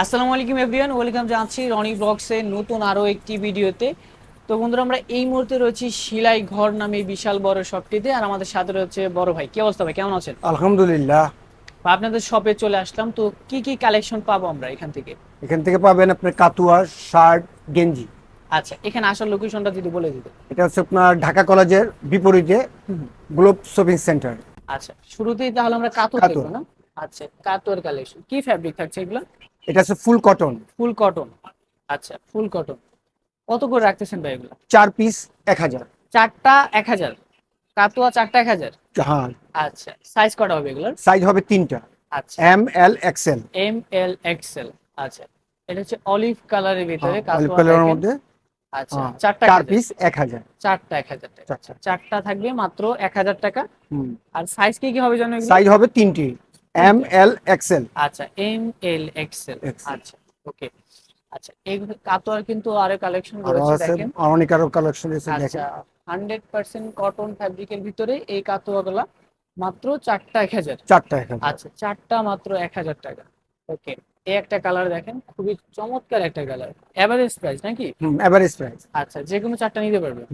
আসসালামু আলাইকুম everyone welcome জানাচ্ছি রনি ব্লগসের নতুন আরও একটি ভিডিওতে। তো বন্ধুরা আমরা এই মুহূর্তে রয়েছি শিলাই ঘর নামে বিশাল বড় শপটিতে আর আমাদের সাথে রয়েছে বড় ভাই। কি অবস্থা ভাই? কেমন আছেন? আলহামদুলিল্লাহ। আপনাদের শপে চলে আসলাম। তো কি কি কালেকশন পাবো আমরা এখান থেকে? এখান থেকে পাবেন আপনার কাতুয়া শার্ট গেঞ্জি। আচ্ছা এখানে আসার লোকেশনটা যদি বলে দিতে। এটা হচ্ছে আপনার ঢাকা কলেজের বিপরীতে গ্লোব শপিং সেন্টার। আচ্ছা শুরুতেই তাহলে আমরা কাতর। দেখব না? আচ্ছা কাতর কালেকশন কি ফ্যাব্রিক থাকছে এগুলো? এটা হচ্ছে ফুল কটন। ফুল কটন। আচ্ছা ফুল কটন। কত করে রাখতেছেন ভাই এগুলো? চার পিস এক হাজার। চারটা এক হাজার। কাতোয়া চারটা এক হাজার? হ্যাঁ। আচ্ছা সাইজ কটা হবে এগুলোর? সাইজ হবে তিনটা। আচ্ছা। M L XL M L XL আচ্ছা। এটা হচ্ছে অলিভ কালারের ভিতরে অলিভ কালারের মধ্যে। আচ্ছা হ্যাঁ, চারটা চার পিস এক হাজার। চারটা এক হাজার টাকা। চারটা। থাকবে মাত্র এক হাজার টাকা। আর সাইজ কি কি হবে জানো সাইজ হবে তিনটি। এম এল এক্সেল আচ্ছা এম এল এক্সেল আচ্ছা ওকে আচ্ছা এই কাতোয়ার কিন্তু আরও কালেকশন রয়েছে দেখেন। অনেক আরও কালেকশন আচ্ছা দেখেন হান্ড্রেড পার্সেন্ট কটন ফ্যাব্রিকের ভিতরে এই কাতোয়াগুলা মাত্র চারটা এক হাজার। চারটা এক হাজার। আচ্ছা চারটা মাত্র এক হাজার টাকা। ওকে এই একটা কালার দেখেন খুবই চমৎকার একটা কালার এভারেজ প্রাইস নাকি? হুম এভারেজ প্রাইস আচ্ছা যে কোনো চারটা নিতে পারবেন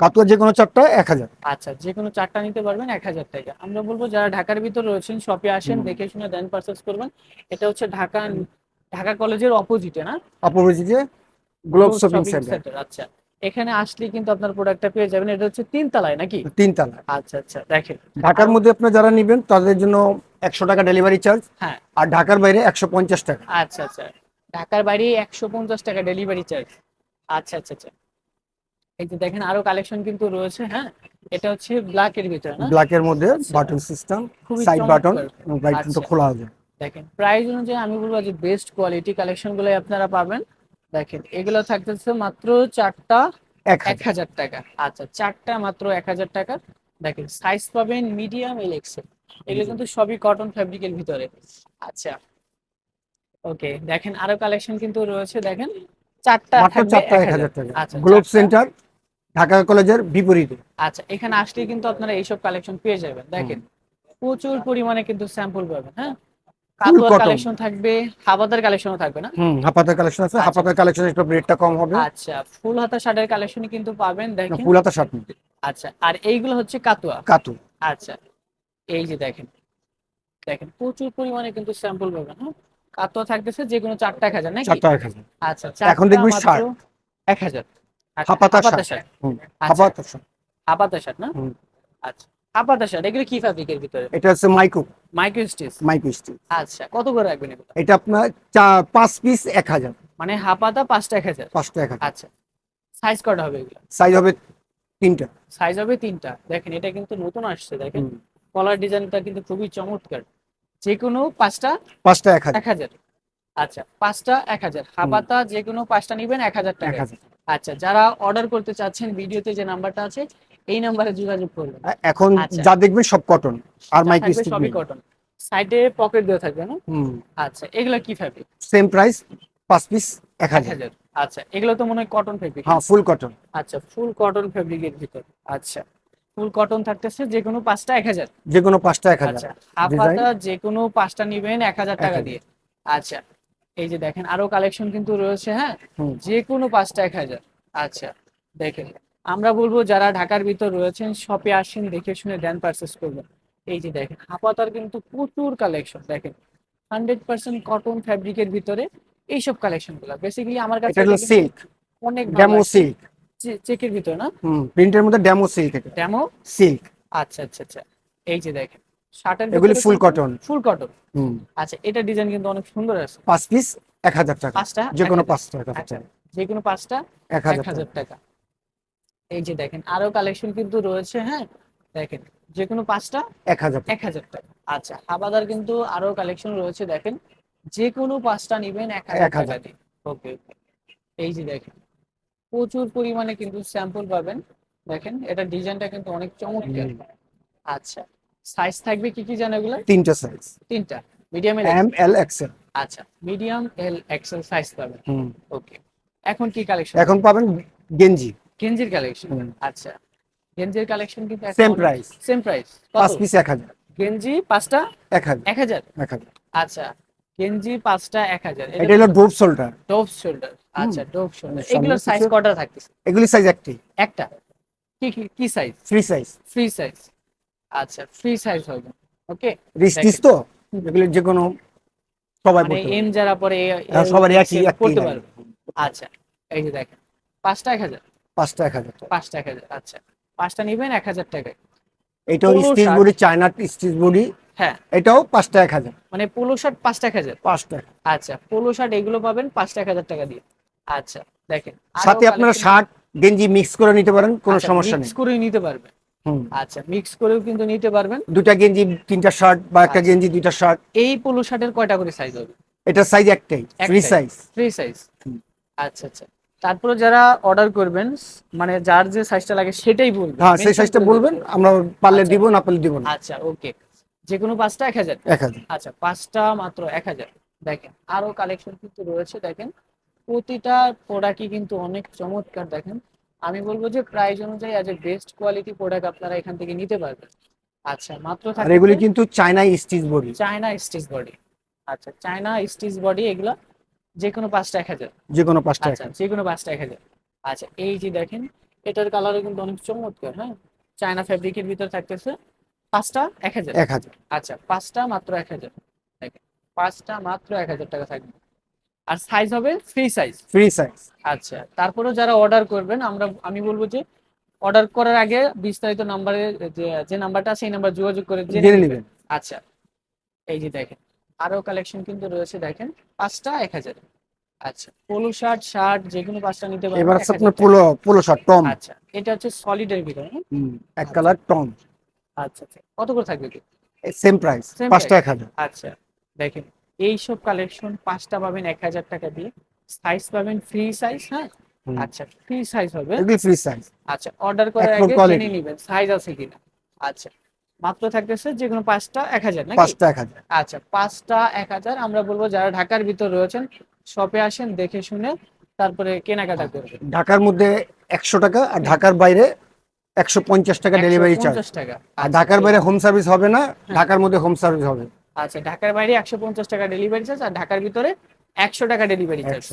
কাতুয়া যে কোনো চারটা এক হাজার। আচ্ছা যে কোনো চারটা নিতে পারবেন এক হাজার টাকা। আমরা বলব যারা ঢাকার ভিতর রয়েছেন শপে আসেন দেখে শুনে দেন পারচেস করবেন। এটা হচ্ছে ঢাকা ঢাকা কলেজের অপোজিটে না? অপোজিটে গ্লোব শপিং সেন্টার আচ্ছা। এখানে আসলে কিন্তু আপনার প্রোডাক্টটা পেয়ে যাবেন। এটা হচ্ছে তিন তলায় নাকি? তিনতলা আচ্ছা আচ্ছা দেখেন। ঢাকার মধ্যে আপনি যারা নেবেন তাদের জন্য একশো টাকা ডেলিভারি চার্জ হ্যাঁ। আর ঢাকার বাইরে একশো পঞ্চাশ টাকা। আচ্ছা আচ্ছা। ঢাকার বাইরে একশো পঞ্চাশ টাকা ডেলিভারি চার্জ আচ্ছা আচ্ছা আচ্ছা। এই যে দেখেন আরও কালেকশন কিন্তু রয়েছে হ্যাঁ? এটা হচ্ছে ব্ল্যাক এর ভিতরে না? ব্ল্যাকের মধ্যে আচ্ছা। বাটন সিস্টেম সাইড বাটন চমৎকার। বাটন তো আচ্ছা। খোলা হবে দেখেন প্রাইস অনুযায়ী আমি বলব যে বেস্ট কোয়ালিটি কালেকশনগুলো আপনারা পাবেন। দেখেন এগুলো থাকতেছে মাত্র চারটা এক হাজার। টাকা। আচ্ছা চারটা মাত্র এক হাজার টাকা। দেখেন সাইজ পাবেন মিডিয়াম এল এক্সেল এগুলো কিন্তু সবই কটন ফ্যাব্রিকের ভিতরে। আচ্ছা ওকে দেখেন আরও কালেকশন কিন্তু রয়েছে। দেখেন চারটা চারটা এক 1000 হাজার টাকা। আচ্ছা গ্লোব সেন্টার ঢাকা কলেজের বিপরীতে। আচ্ছা এখানে আসলে কিন্তু আপনারা এইসব কালেকশন পেয়ে যাবেন। দেখেন প্রচুর পরিমাণে কিন্তু স্যাম্পল পাবেন হ্যাঁ। কালেকশন থাকবে কালেকশনও থাকবে না? হুম হাফাতার কালেকশন আছে। আচ্ছা। হাফাতার কালেকশন একটু রেটটা কম হবে। আচ্ছা ফুল হাতা শার্টের কালেকশনই কিন্তু পাবেন দেখেন। ফুল হাতা শার্ট আচ্ছা আর এইগুলো হচ্ছে কাতুয়া? কাতু। আচ্ছা এই যে দেখেন। দেখেন প্রচুর পরিমাণে কিন্তু স্যাম্পল পাবেন হ্যাঁ? কাতুয়া থাকতেছে যে কোনো চারটা এক হাজার নাকি? চারটা এক হাজার। আচ্ছা এখন দেখবি শার্ট। এক হাজার। শার্ট। শার্ট শার্ট না? আচ্ছা। শার্ট এগুলো কি ফ্যাব্রিকের ভিতরে? এটা হচ্ছে micro micro stitch. Micro stitch. আচ্ছা কত করে রাখবেন এটা আপনার পাঁচ পিস এক হাজার। মানে হাফাতা পাঁচটা এক হাজার? পাঁচটা এক হাজার। আচ্ছা। সাইজ কটা হবে এগুলো? সাইজ হবে তিনটা। সাইজ হবে তিনটা। দেখেন এটা কিন্তু নতুন আসছে দেখেন। কলার ডিজাইনটা কিন্তু খুবই চমৎকার। যে কোনো পাঁচটা পাঁচটা এক হাজার। আচ্ছা পাঁচটা এক হাজার। হাপাতা যে কোনো পাঁচটা নিবেন এক হাজার টাকা আচ্ছা যারা অর্ডার করতে চাচ্ছেন ভিডিওতে যে নাম্বারটা আছে এই নাম্বারে যোগাযোগ করবেন। এখন আচ্ছা। যা দেখবেন সব কটন আর মাইক্রো সবই কটন সাইডে পকেট দেওয়া থাকবে না? আচ্ছা এগুলো কি ফ্যাব্রিক সেম প্রাইস পাঁচ পিস এক হাজার। আচ্ছা এগুলো তো মনে হয় কটন ফ্যাব্রিক হ্যাঁ ফুল কটন আচ্ছা ফুল কটন ফ্যাব্রিকের ভিতর। আচ্ছা ফুল কটন থাকতেছে যে কোনো পাঁচটা এক হাজার। যে কোনো পাঁচটা এক হাজার। আচ্ছা হাফাতা যে কোনো পাঁচটা নিবেন এক হাজার টাকা দিয়ে। আচ্ছা এই যে দেখেন আরও কালেকশন কিন্তু রয়েছে হ্যাঁ। যে কোনো পাঁচটা এক হাজার। আচ্ছা দেখেন আমরা বলব যারা ঢাকার ভিতর রয়েছেন শপে আসেন দেখে শুনে দেন পারচেস করবেন। এই যে দেখেন হাফাতার কিন্তু প্রচুর কালেকশন দেখেন হান্ড্রেড পার্সেন্ট কটন ফ্যাব্রিকের ভিতরে এইসব কালেকশনগুলা। বেসিক্যালি আমার কাছে সিল্ক অনেক ডেমো সিল্ক চেকের ভিতরে না? প্রিন্টের মধ্যে ডেমো সিল্ক ডেমো সিল্ক আচ্ছা আচ্ছা আচ্ছা। এই যে দেখেন শার্টের এগুলি full cotton। ফুল কটন আচ্ছা এটা ডিজাইন কিন্তু অনেক সুন্দর আছে। পাঁচ পিস এক হাজার টাকা। পাঁচটা যে কোনো পাঁচটা এক আচ্ছা হাজার যে কোনো পাঁচটা এক হাজার হাজার টাকা। টাকা। এই যে দেখেন আরও কালেকশন কিন্তু রয়েছে হ্যাঁ? দেখেন যে কোনো পাঁচটা এক হাজার এক হাজার টাকা। আচ্ছা হাবাদার কিন্তু আরও কালেকশন রয়েছে দেখেন। যে কোনো পাঁচটা নিবেন এক হাজার। টাকা দিয়ে। ওকে ওকে। এই যে দেখেন প্রচুর পরিমাণে কিন্তু স্যাম্পল পাবেন। দেখেন এটা ডিজাইনটা কিন্তু অনেক চমৎকার। আচ্ছা সাইজ থাকবে কি কি জানো এগুলো? তিনটা সাইজ তিনটা। Medium L M L XL আচ্ছা মিডিয়াম এল এক্সেল সাইজ পাবেন। ওকে এখন কি কালেকশন এখন পাবেন গেঞ্জি। গেঞ্জির কালেকশন আচ্ছা। গেঞ্জির কালেকশন কিন্তু Same price। সেম প্রাইস পাঁচ পিস এক হাজার। গেঞ্জি পাঁচটা? এক হাজার। এক হাজার? এক হাজার। আচ্ছা। গেঞ্জি পাঁচটা এক হাজার। এটা হলো ডোপ শোল্ডার ডোভ শোল্ডার আচ্ছা ডোপ শোল্ডার এগুলোর সাইজ কটা থাকতেছে? এগুলি সাইজ একটি। একটা। কি কি কি size free size free size আচ্ছা ফ্রি সাইজ হবে ওকে রিস্টিস তো? এগুলি যে কোনো সবাই মানে পড়তে এম যারা পরে হ্যাঁ, সবার একই পড়তে পারবে। আচ্ছা এই যে দেখেন পাঁচটা এক হাজার? পাঁচটা এক হাজার টাকা। পাঁচটা এক হাজার আচ্ছা। পাঁচটা নিবেন এক হাজার টাকায়। এটাও স্টিচ। বডি চায়না স্টিচ হ্যাঁ। এটাও পাঁচটা এক হাজার। মানে পোলো শার্ট পাঁচটা এক হাজার? পাঁচটা আচ্ছা পোলো শার্ট এগুলো পাবেন পাঁচটা এক হাজার টাকা দিয়ে। আচ্ছা দেখেন সাথে আপনারা শার্ট গেঞ্জি মিক্স করে নিতে পারেন কোনো আচ্ছা, সমস্যা নেই। করেই নিতে পারবেন। আচ্ছা মিক্স করেও কিন্তু নিতে পারবেন। দুটা গেঞ্জি তিনটা শার্ট বা একটা আচ্ছা। গেঞ্জি দুইটা শার্ট এই পোলো শার্টের কয়টা করে সাইজ হবে? এটা সাইজ একটাই ফ্রি সাইজ ফ্রি সাইজ। আচ্ছা আচ্ছা। তারপরে যারা অর্ডার করবেন মানে যার যে সাইজটা লাগে সেটাই বলবেন। হ্যাঁ সেই সাইজটা বলবেন আমরা পারলে আচ্ছা। দিব না পারলে দিব না। আচ্ছা ওকে যে কোনো পাঁচটা এক হাজার? এক হাজার। আচ্ছা পাঁচটা মাত্র এক হাজার। দেখেন আরও কালেকশন কিন্তু রয়েছে দেখেন। প্রতিটা প্রোডাক্টই কিন্তু অনেক চমৎকার দেখেন। আমি বলব যে প্রাইস অনুযায়ী আজ বেস্ট কোয়ালিটি প্রোডাক্ট আপনারা এখান থেকে নিতে পারবেন। আচ্ছা মাত্র আর এগুলি কিন্তু China stitch body China stitch body আচ্ছা চায়না স্টিচ বডি এগুলো যে কোনো পাঁচটা এক হাজার। যে কোনো পাঁচটা আচ্ছা যে কোনো পাঁচটা এক হাজার। আচ্ছা এই যে দেখেন এটার কালারও কিন্তু অনেক চমৎকার হ্যাঁ? চায়না ফ্যাব্রিকের ভিতর থাকতেছে পাঁচটা এক হাজার। এক হাজার। আচ্ছা পাঁচটা মাত্র এক হাজার। পাঁচটা মাত্র এক হাজার টাকা থাকবে। আর সাইজ হবে ফ্রি সাইজ ফ্রি সাইজ আচ্ছা তারপরেও যারা অর্ডার করবেন আমরা আমি বলব যে অর্ডার করার আগে বিস্তারিত নাম্বারে যে নাম্বারটা সেই নাম্বার যোগাযোগ করে জেনে নেবেন। আচ্ছা এই যে দেখেন আরও কালেকশন কিন্তু রয়েছে দেখেন পাঁচটা এক হাজার। আচ্ছা পোলো শার্ট শার্ট যে কোনো পাঁচটা নিতে পারবেন এবার 1000 আছে আপনার পোলো পোলো শার্ট টম। আচ্ছা এটা হচ্ছে সলিডের ভিতরে হ্যাঁ? এক কালার টম। আচ্ছা আচ্ছা কত করে থাকবে কি সেম প্রাইস পাঁচটা? এক হাজার। আচ্ছা দেখেন এইসব কালেকশন পাঁচটা পাবেন এক হাজার টাকা দিয়ে। সাইজ পাবেন ফ্রি সাইজ হ্যাঁ? আচ্ছা ফ্রি সাইজ হবে। ফ্রি সাইজ আচ্ছা অর্ডার করার আগে। জেনে নেবেন সাইজ আছে কিনা। আচ্ছা মাত্র থাকতেছে যে কোনো পাঁচটা এক হাজার নাকি? পাঁচটা এক হাজার। আচ্ছা পাঁচটা এক হাজার। আমরা বলব যারা ঢাকার ভিতর রয়েছেন শপে আসেন দেখে শুনে তারপরে কেনাকাটা করবেন। ঢাকার মধ্যে একশো টাকা আর ঢাকার বাইরে একশো পঞ্চাশ টাকা ডেলিভারি চার্জ টাকা। আর আচ্ছা, ঢাকার বাইরে হোম সার্ভিস হবে না হ্যাঁ। ঢাকার মধ্যে হোম সার্ভিস হবে। আচ্ছা ঢাকার বাইরে একশো পঞ্চাশ টাকা ডেলিভারি চার্জ আর ঢাকার ভিতরে একশো টাকা ডেলিভারি চার্জ।